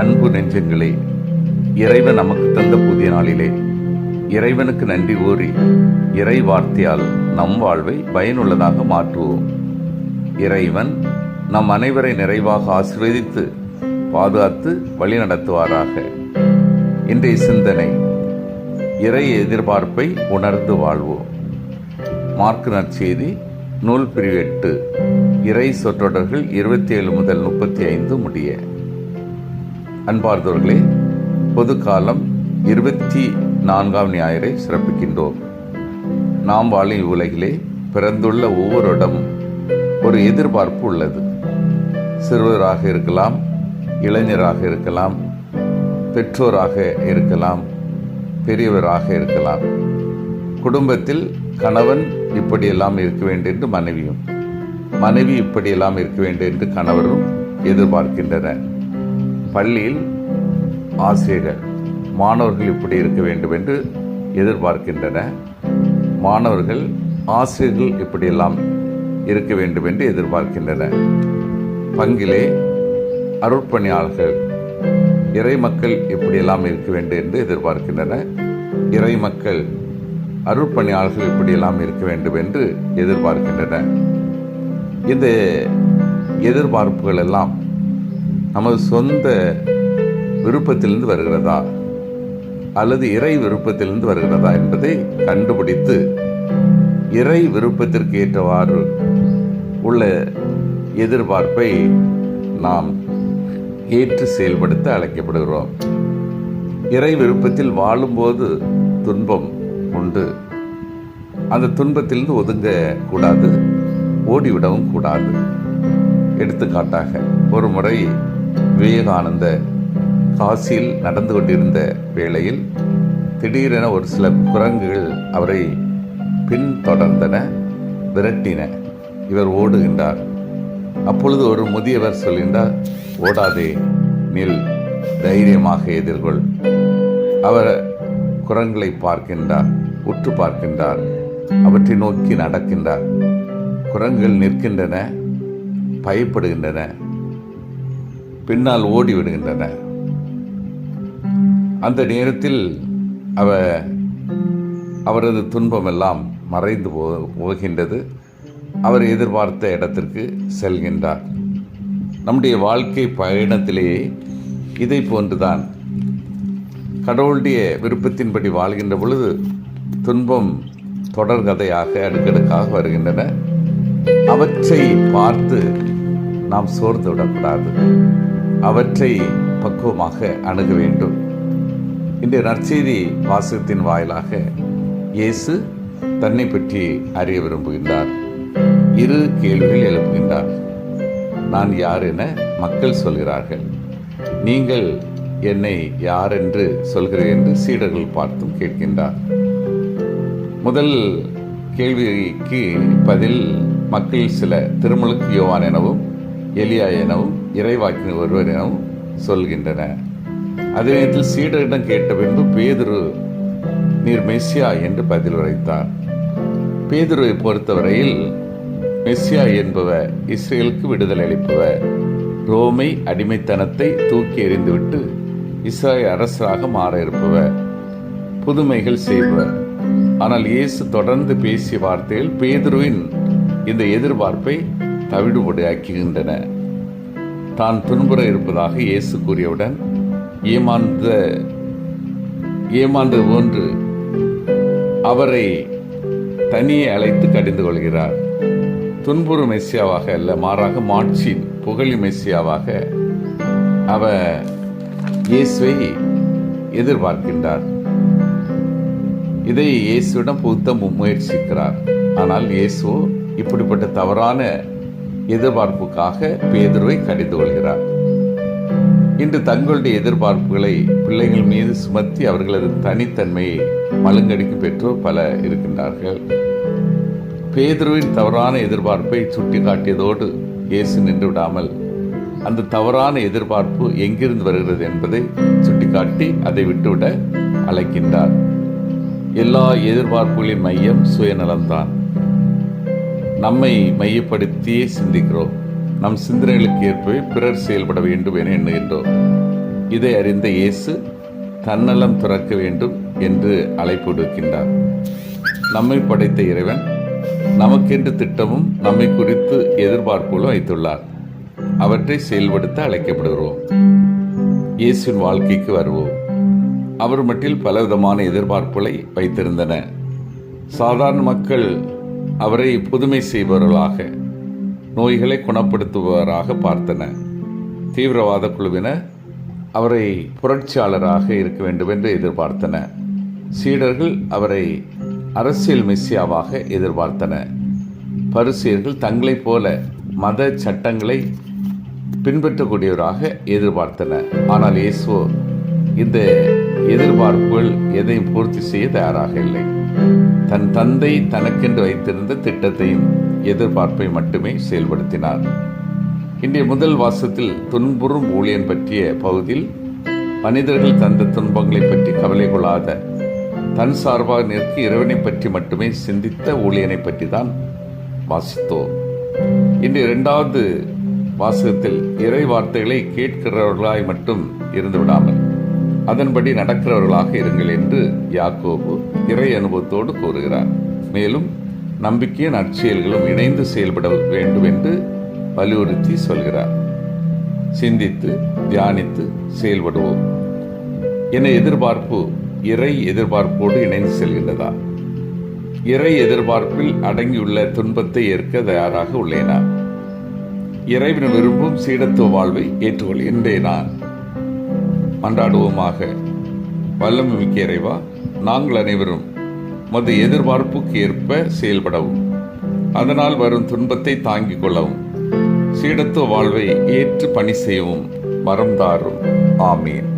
அன்பு நெஞ்சங்களே இறைவன் நமக்கு தந்த புதிய நாளிலே இறைவனுக்கு நன்றி கூறி இறை வார்த்தையால் நம் வாழ்வை பயனுள்ளதாக மாற்றுவோம். இறைவன் நம் அனைவரை நிறைவாக ஆசீர்வதித்து பாதுகாத்து வழிநடத்துவாராக இன்றைய சிந்தனை இறை எதிர்பார்ப்பை உணர்ந்து வாழ்வோம். மார்க் நற்செய்தி நூல் பிரிவு எட்டு இறை சொற்றொடர்கள் இருபத்தி ஏழு முதல் முப்பத்தி ஐந்து முடிய. அன்பார்ந்தவர்களே பொது காலம் இருபத்தி நான்காம் ஞாயிறை சிறப்பிக்கின்றோம். நாம் வாழும் இவ்வுலகிலே பிறந்துள்ள ஒவ்வொரு இடமும் ஒரு எதிர்பார்ப்பு உள்ளது. சிறுவராக இருக்கலாம் இளைஞராக இருக்கலாம் பெற்றோராக இருக்கலாம் பெரியவராக இருக்கலாம். குடும்பத்தில் கணவன் இப்படியெல்லாம் இருக்க வேண்டும் என்று மனைவியும். மனைவி இப்படியெல்லாம் இருக்க வேண்டும் என்று கணவரும் எதிர்பார்க்கின்றனர். பள்ளியில் ஆசிரியர்கள் மாணவர்கள் இப்படி இருக்க வேண்டும் என்று எதிர்பார்க்கின்றன. மாணவர்கள் ஆசிரியர்கள் இப்படியெல்லாம் இருக்க வேண்டும் என்று எதிர்பார்க்கின்றன. பங்கிலே அருட்பணியாளர்கள் இறை மக்கள் இப்படியெல்லாம் இருக்க வேண்டும் என்று எதிர்பார்க்கின்றன. இறை மக்கள் அருட்பணியாளர்கள் இப்படியெல்லாம் இருக்க வேண்டும் என்று எதிர்பார்க்கின்றனர் இந்த எதிர்பார்ப்புகள் எல்லாம் நமது சொந்த விருப்பத்திலிருந்து வருகிறதா? அல்லது இறை விருப்பத்திலிருந்து வருகிறதா என்பதை கண்டுபிடித்து இறை விருப்பத்திற்கு ஏற்றவாறு உள்ள எதிர்பார்ப்பை நாம் ஏற்று செயல்படுத்த அழைக்கப்படுகிறோம். இறை விருப்பத்தில் வாழும்போது துன்பம் உண்டு. அந்த துன்பத்திலிருந்து ஒதுங்க கூடாது ஓடிவிடவும் கூடாது. எடுத்துக்காட்டாக ஒரு முறை விவேகானந்த காசியில் நடந்து கொண்டிருந்த வேளையில் திடீரென ஒரு சில குரங்குகள் அவரை பின்தொடர்ந்தன விரட்டின. இவர் ஓடுகின்றார். அப்பொழுது ஒரு முதியவர் சொல்கின்றார் ஓடாதே நில் தைரியமாக எதிர்கொள். அவர் குரங்களை பார்க்கின்றார் உற்று பார்க்கின்றார் அவற்றை நோக்கி நடக்கின்றார். குரங்குகள் நிற்கின்றன பயப்படுகின்றன. பின்னால் ஓடி விடுகின்றன. அந்த நேரத்தில் அவ அவரது துன்பமெல்லாம் மறைந்து போ போகின்றது. அவர் எதிர்பார்த்த இடத்திற்கு செல்கின்றார். நம்முடைய வாழ்க்கை பயணத்திலேயே இதை போன்றுதான். கடவுளுடைய விருப்பத்தின்படி வாழ்கின்ற பொழுது துன்பம் தொடர்கதையாக அடுக்கடுக்காக வருகின்றன. அவற்றை பார்த்து நாம் சோர்ந்து விடக்கூடாது. அவற்றை பக்குவமாக அணுக வேண்டும். இன்றைய நற்செய்தி வாசகத்தின் வாயிலாக இயேசு தன்னை பற்றி அறிய விரும்புகின்றார். இரு கேள்விகள் எழுப்புகின்றார். நான் யார் என மக்கள் சொல்கிறார்கள். நீங்கள் என்னை யார் என்று சொல்கிறேன் என்று சீடர்கள் பார்த்தும் கேட்கின்றார். முதல் கேள்விக்கு பதில் மக்கள் சில திருமுழுக்கு யோவான் எனவும் எலியா எனவும் இறைவாக்கின் ஒருவர் எனவும் சொல்கின்றன அதே நேரத்தில் சீடரிடம் கேட்ட பின்பு பேதுரு நீர் மெஸ்ஸியா? என்று பதில் உரைத்தார். பேதுருவை பொறுத்தவரையில் மெஸ்ஸியா என்பவர் இஸ்ரேலுக்கு விடுதலை அளிப்பவர். ரோமை அடிமைத்தனத்தை தூக்கி எறிந்துவிட்டு இஸ்ரேல் அரசராக மாற இருப்பவர். புதுமைகள் செய்பவர். ஆனால் இயேசு தொடர்ந்து பேசிய வார்த்தைகள் பேதுருவின் இந்த எதிர்பார்ப்பை தவிடுபடியாக்குகின்றன. தான் துன்புற இருப்பதாக இயேசு கூறியவுடன் ஏமாந்த ஏமாந்தது ஒன்று அவரை தனியே அழைத்து கடிந்து கொள்கிறார். துன்புறு மெஸ்ஸியாவாக அல்ல மாறாக மாட்சியின் புகழி மெஸ்ஸியாவாக அவர் இயேசுவை எதிர்பார்க்கின்றார். இதை இயேசுவிடம் புகுத்த முயற்சிக்கிறார். ஆனால் இயேசுவோ இப்படிப்பட்ட தவறான எதிர்பார்ப்புக்காக பேதுருவை கடிந்து கொள்கிறார். இன்று தங்களுடைய எதிர்பார்ப்புகளை பிள்ளைகள் மீது சுமத்தி அவர்களது தனித்தன்மையை மழுங்கடிக்கும் பெற்றோர் பல இருக்கின்றார்கள். பேதுருவின் தவறான எதிர்பார்ப்பை சுட்டிக்காட்டியதோடு இயேசு நின்று விடாமல் அந்த தவறான எதிர்பார்ப்பு எங்கிருந்து வருகிறது என்பதை சுட்டிக்காட்டி அதை விட்டுவிட அழைக்கின்றார். எல்லா எதிர்பார்ப்புகளின் மையம் சுயநலம்தான். நம்மை மையப்படுத்தியே சிந்திக்கிறோம். நம் சிந்தனைகளுக்கு ஏற்பவே பிறர் செயல்பட வேண்டும் என எண்ணுகின்றோம். இதை அறிந்த இயேசு தன்னலம் துறக்க வேண்டும் என்று அழைப்பு விடுக்கின்றார். நம்மை படைத்த இறைவன் நமக்கென்று திட்டமும் நம்மை குறித்து எதிர்பார்ப்புகளும் வைத்துள்ளார் அவற்றை செயல்படுத்த அழைக்கப்படுகிறோம். இயேசுவின் வாழ்க்கைக்கு வருவோம். அவர் மட்டில் பலவிதமான எதிர்பார்ப்புகளை வைத்திருந்தன. சாதாரண மக்கள் அவரை புதுமை செய்பவர்களாக நோய்களை குணப்படுத்துபவராக பார்த்தன. தீவிரவாத குழுவினர் அவரை புரட்சியாளராக இருக்க வேண்டும் என்று எதிர்பார்த்தன. சீடர்கள் அவரை அரசியல் மெஸ்ஸியாவாக எதிர்பார்த்தன. பரிசியர்கள் தங்களைப் போல மத சட்டங்களை பின்பற்றக்கூடியவராக எதிர்பார்த்தன. ஆனால் இயேசுவோ இந்த எதிர்பார்ப்புகள் எதையும் பூர்த்தி செய்ய தயாராக இல்லை. தன் தந்தை தனக்கென்று வைத்திருந்த திட்டத்தையும் எதிர்பார்ப்பை மட்டுமே செயல்படுத்தினார். இன்றைய முதல் வாசத்தில் துன்புறும் ஊழியன் பற்றிய பகுதியில் மனிதர்கள் தந்த துன்பங்களை பற்றி கவலை கொள்ளாத தன் சார்பாக நிற்க இறைவனை பற்றி மட்டுமே சிந்தித்த ஊழியனை பற்றி தான் வாசித்தோம். இன்று இரண்டாவது வாசகத்தில் இறை வார்த்தைகளை கேட்கிறவர்களாய் மட்டும் இருந்து விடாமல் அதன்படி நடக்கிறவர்களாக இருங்கள் என்று யாக்கோபு இறை அனுபவத்தோடு கூறுகிறார். மேலும் நம்பிக்கையும் நற்செயல்களும் இணைந்து செயல்பட வேண்டும் என்று வலியுறுத்தி சொல்கிறார். சிந்தித்து தியானித்து செயல்படுவோம். என எதிர்பார்ப்பு இறை எதிர்பார்ப்போடு இணைந்து செல்கின்றதா? இறை எதிர்பார்ப்பில் அடங்கியுள்ள துன்பத்தை ஏற்க தயாராக உள்ளேனா? இறைவன் விரும்பும் சீடத்துவ வாழ்வை ஏற்றுக்கொள்கின்றேன் நான் மன்றாடுவோமாக. வல்லமை மிக்க இறைவா நாங்கள் அனைவரும் மது எதிர்பார்ப்புக்கு ஏற்ப செயல்படவும் அதனால் வரும் துன்பத்தை தாங்கிக் கொள்ளவும் சீடத்துவ வாழ்வை ஏற்று பணி செய்யவும் வரம் தாரும். ஆமீன்.